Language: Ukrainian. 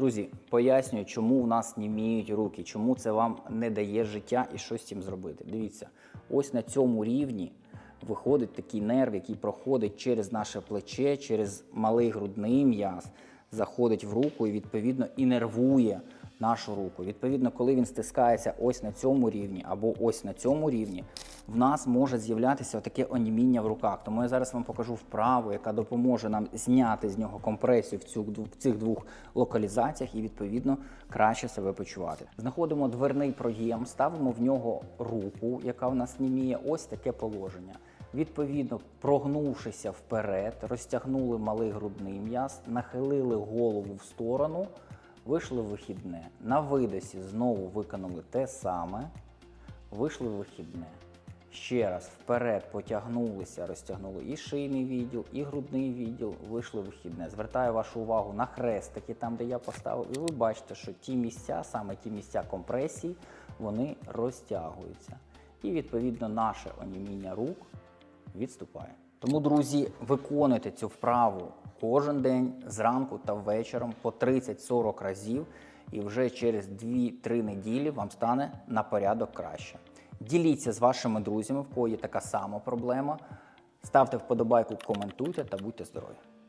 Друзі, пояснюю, чому в нас німіють руки, чому це вам не дає життя і що з цим зробити. Дивіться, ось на цьому рівні виходить такий нерв, який проходить через наше плече, через малий грудний м'яз, заходить в руку і відповідно і нервує нашу руку. Відповідно, коли він стискається ось на цьому рівні або ось на цьому рівні, в нас може з'являтися таке оніміння в руках. Тому я зараз вам покажу вправу, яка допоможе нам зняти з нього компресію в, цих двох локалізаціях і відповідно краще себе почувати. Знаходимо дверний проєм, ставимо в нього руку, яка в нас німіє. Ось таке положення. Відповідно, прогнувшися вперед, розтягнули малий грудний м'яз, нахилили голову в сторону, вийшли в вихідне. На видосі знову виконали те саме, вийшли в вихідне. Ще раз вперед потягнулися, розтягнули і шийний відділ, і грудний відділ, вийшли в вихідне. Звертаю вашу увагу на хрестики, там де я поставив, і ви бачите, що ті місця, саме ті місця компресії, вони розтягуються. І відповідно наше оніміння рук відступає. Тому, друзі, виконуйте цю вправу кожен день зранку та ввечером по 30-40 разів, і вже через 2-3 неділі вам стане на порядок краще. Діліться з вашими друзями, в кого є така сама проблема. Ставте вподобайку, коментуйте та будьте здорові!